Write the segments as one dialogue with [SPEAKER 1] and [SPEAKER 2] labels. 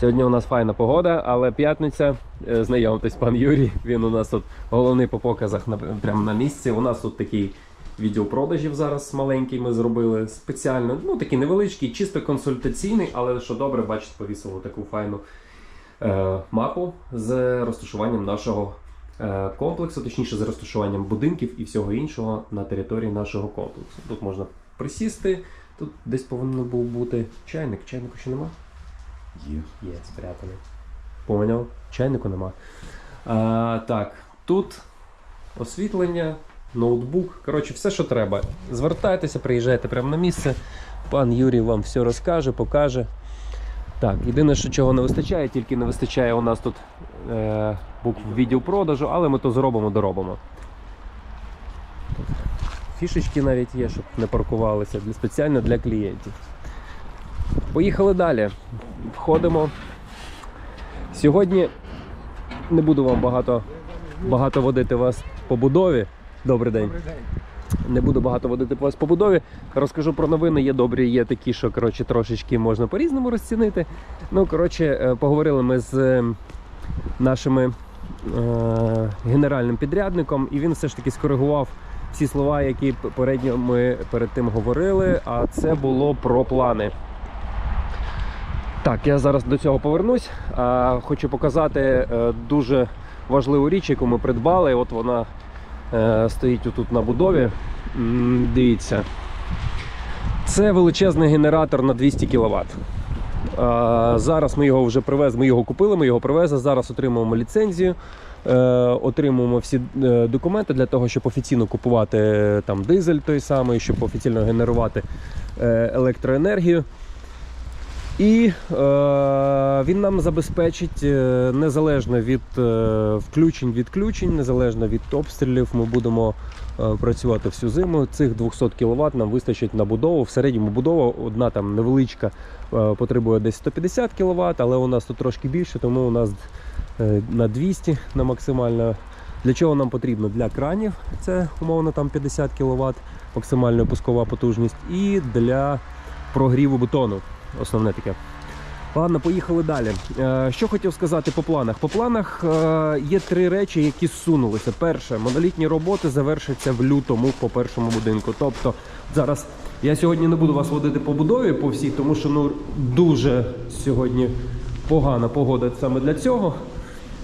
[SPEAKER 1] Сьогодні у нас файна погода, але п'ятниця. Е, Знайомтесь, пан Юрій. Він у нас тут головний по показах прямо на місці. У нас тут такий відділ продажів зараз маленький ми зробили спеціально. Ну такий невеличкий, чисто консультаційний, але що добре, бачите, повісили таку файну е, мапу з розташуванням нашого е, комплексу, точніше з розташуванням будинків і всього іншого на території нашого комплексу. Тут можна присісти, тут десь повинен був бути чайник. Чайнику ще нема?
[SPEAKER 2] Є.
[SPEAKER 1] Є, спрятаний. Поняв? Чайнику нема. А, так, тут освітлення, ноутбук. Коротше, все, що треба. Звертайтеся, приїжджайте прямо на місце. Пан Юрій вам все розкаже, покаже. Так, єдине, що чого не вистачає, тільки не вистачає у нас тут е, букв відділ продажу, але ми то зробимо, доробимо. Фішечки навіть є, щоб не паркувалися для, спеціально для клієнтів. Поїхали далі. Входимо. Сьогодні не буду вам багато, багато водити вас по будові. Добрий день. Не буду багато водити вас по будові. Розкажу про новини. Є добрі, є такі, що коротше, трошечки можна по-різному розцінити. Ну, коротше, е, поговорили ми з е, нашими е, генеральним підрядником, і він все ж таки скоригував всі слова, які попередньо ми перед тим говорили. А це було про плани. Так, я зараз до цього повернусь. А, хочу показати е, дуже важливу річ, яку ми придбали. От вона е, стоїть отут на будові. Дивіться. Це величезний генератор на 200 кВт. Зараз ми його вже привезли, ми його купили, ми його привезли. Зараз отримуємо ліцензію, е, отримуємо всі документи для того, щоб офіційно купувати там дизель той самий, щоб офіційно генерувати електроенергію. І е, він нам забезпечить е, незалежно від е, включень, відключень, незалежно від обстрілів. Ми будемо е, працювати всю зиму. Цих 200 кВт нам вистачить на будову. В середньому будова одна там невеличка потребує десь 150 кВт, але у нас тут трошки більше, тому у нас на 200 на максимально. Для чого нам потрібно? Для кранів це умовно там 50 кВт, максимальна пускова потужність, і для прогріву бетону основне таке. Ладно, поїхали далі. Е, Що хотів сказати по планах? По планах е, є три речі, які зсунулися. Перше, монолітні роботи завершаться в лютому по першому будинку. Тобто зараз я сьогодні не буду вас водити по будові по всій, тому що ну дуже сьогодні погана погода саме для цього.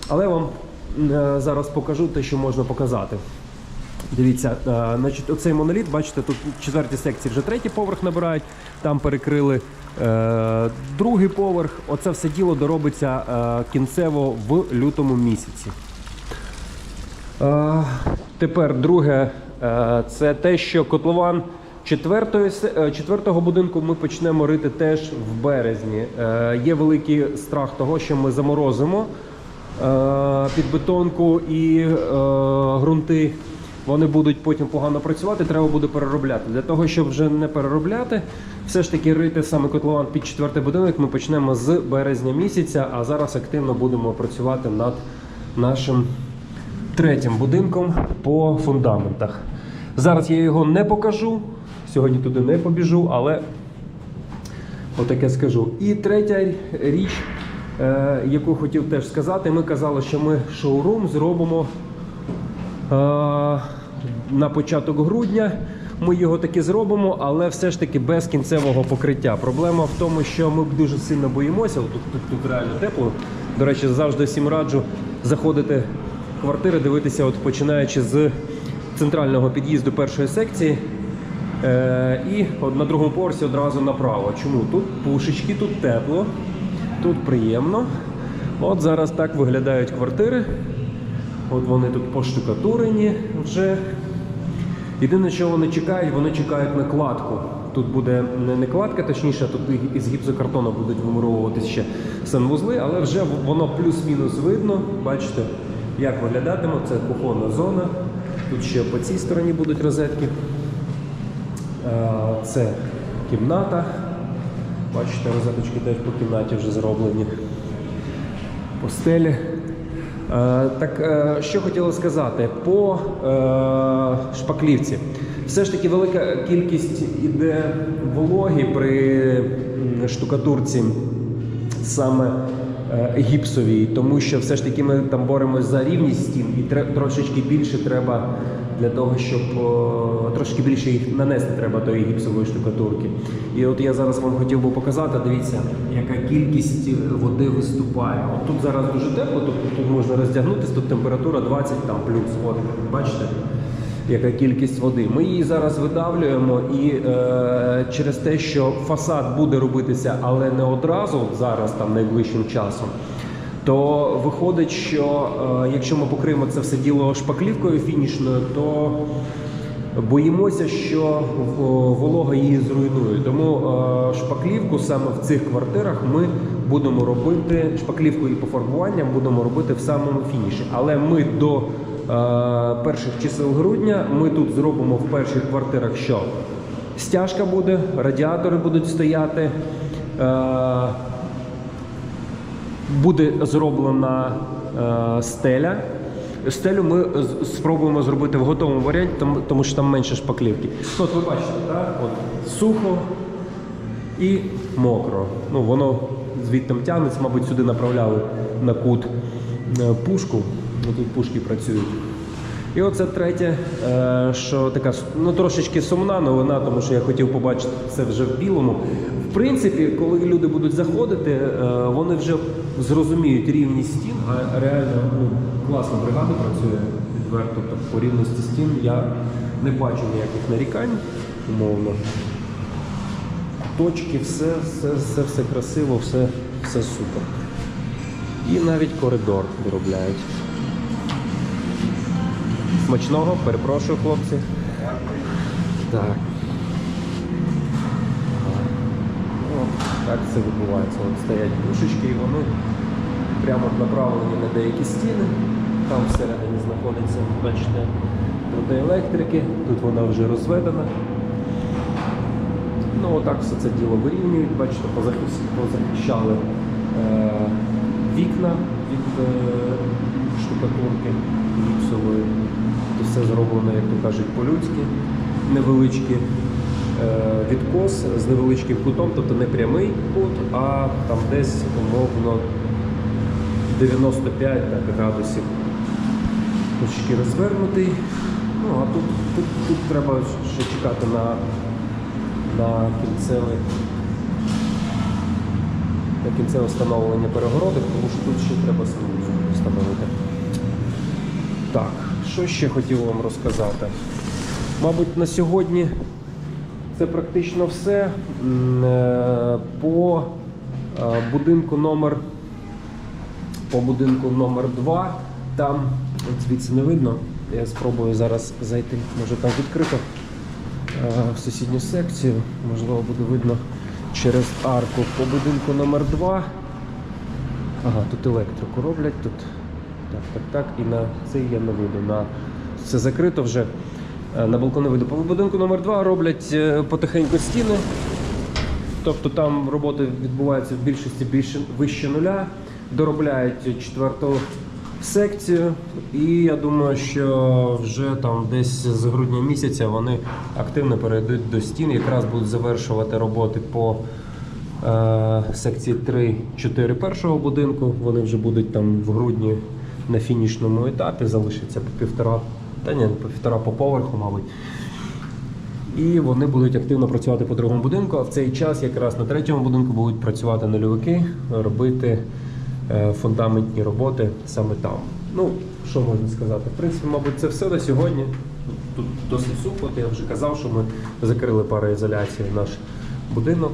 [SPEAKER 1] Але вам е, зараз покажу те, що можна показати. Дивіться, значить, оцей моноліт, бачите, тут четвертій секції вже третій поверх набирають, там перекрили другий поверх. Оце все діло доробиться е, кінцево в лютому місяці. Е, тепер друге, е, це те, що котлован е, четвертого будинку ми почнемо рити теж в березні. Е, є великий страх того, що ми заморозимо е, під бетонку і е, ґрунти. Вони будуть потім погано працювати, треба буде переробляти. Для того, щоб вже не переробляти, все ж таки рити саме котлован під четвертий будинок ми почнемо з березня місяця, а зараз активно будемо працювати над нашим третім будинком по фундаментах. Зараз я його не покажу, сьогодні туди не побіжу, але отаке скажу. І третя річ, е, яку хотів теж сказати, ми казали, що ми шоурум зробимо на початок грудня. Ми його таки зробимо, але все ж таки без кінцевого покриття. Проблема в тому, що ми дуже сильно боїмося. Тут, тут, тут реально тепло. До речі, завжди всім раджу заходити в квартири, дивитися, от починаючи з центрального під'їзду першої секції. Е, і от на другому поверсі одразу направо. Чому? Тут пушечки, тут тепло, тут приємно. От зараз так виглядають квартири. От вони тут поштукатурені вже. Єдине, що вони чекають, вони чекають на кладку. Тут буде не, не кладка, точніше, тут із гіпсокартону будуть вимуровуватися ще санвузли, але вже воно плюс-мінус видно. Бачите, як виглядатиме. Це кухонна зона. Тут ще по цій стороні будуть розетки. Е, Це кімната. Бачите, розеточки теж по кімнаті вже зроблені. Постелі. Е, Так, е, що хотіла сказати по е, шпаклівці. Все ж таки велика кількість іде вологі при штукатурці саме гіпсовій, тому що все ж таки ми там боремось за рівність стін, і трошечки більше треба для того, щоб трошки більше їх нанести треба тої гіпсової штукатурки. І от я зараз вам хотів би показати, дивіться, яка кількість води виступає. От тут зараз дуже тепло, тобто тут можна роздягнутися, тут температура 20 там плюс. От, бачите? яка кількість води. Ми її зараз видавлюємо, і е, через те, що фасад буде робитися, але не одразу зараз, там найближчим часом. То виходить, що е, якщо ми покриємо це все діло шпаклівкою фінішною, то боїмося, що волога її зруйнує. Тому е, шпаклівку саме в цих квартирах ми будемо робити шпаклівку і пофарбуванням будемо робити в самому фініші. Але ми до е, перших чисел грудня ми тут зробимо в перших квартирах, що стяжка буде, радіатори будуть стояти. Буде зроблена е, стеля. Стелю ми спробуємо зробити в готовому варіанті, тому, що там менше шпаклівки. От ви бачите, так? От, сухо і мокро. Ну, воно звідти тягнеться, мабуть, сюди направляли на кут е, пушку. Тут пушки працюють. І оце третє, е, що така ну, трошечки сумна новина, тому що я хотів побачити це вже в білому. В принципі, коли люди будуть заходити, е, вони вже зрозуміють рівність стін, а реально ну, класно бригада працює відверто. Тобто по рівності стін я не бачу ніяких нарікань, умовно. Точки, все, все, все, все красиво, все, все супер. І навіть коридор доробляють. Смачного, перепрошую, хлопці. Так. О, так це відбувається. От стоять пушечки і вони прямо направлені на деякі стіни. Там всередині знаходиться, бачите, електрики. Тут вона вже розведена. Ну, отак все це діло вирівнюють. Бачите, позахищали е, вікна від е, штукатурки гіпсової. Зроблено, як то кажуть, по-людськи. Невеличкі е, відкос з невеличким кутом, тобто не прямий кут, а там десь умовно 95 так, градусів. Трошки розвернутий. Ну, а тут, тут, тут треба ще чекати на на кінцеве, на кінцеве встановлення перегородок, тому що тут ще треба встановити. Так, що ще хотів вам розказати? Мабуть, на сьогодні це практично все. Е, По е, будинку номер по будинку номер 2 там звідси не видно. Я спробую зараз зайти, може там відкрито е, в сусідню секцію. Можливо, буде видно через арку по будинку номер 2 Ага, тут електрику роблять, тут так, так, так. І на цей я не вийду. На... Це закрито вже. Е, На балкон не вийду. По будинку номер 2 роблять е, потихеньку стіни. Тобто там роботи відбуваються в більшості більше вище нуля, доробляють четверту секцію, і я думаю, що вже там десь з грудня місяця вони активно перейдуть до стін, якраз будуть завершувати роботи по е, секції 3-4 першого будинку. Вони вже будуть там в грудні на фінішному етапі, залишиться по півтора, та ні, по півтора по поверху, мабуть. І вони будуть активно працювати по другому будинку. А в цей час якраз на третьому будинку будуть працювати нульовики, робити е, фундаментні роботи саме там. Ну, що можна сказати? В принципі, мабуть, це все на сьогодні. Тут досить сухо. Я вже казав, що ми закрили пароізоляцією наш будинок.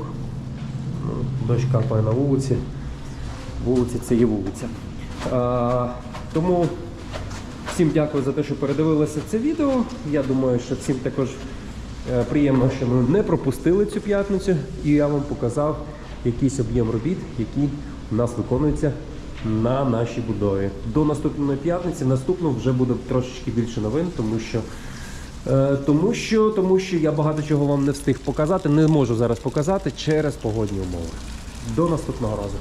[SPEAKER 1] Ну, Дощ капає на вулиці. Вулиця це є вулиця. Тому Всім дякую за те, що передивилися це відео. Я думаю, що всім також е, приємно, що ми не пропустили цю п'ятницю, і я вам показав якийсь об'єм робіт, який у нас виконується на нашій будові. До наступної п'ятниці, наступного вже буде трошечки більше новин, тому що. е, Тому що, тому що я багато чого вам не встиг показати, не можу зараз показати через погодні умови. До наступного разу.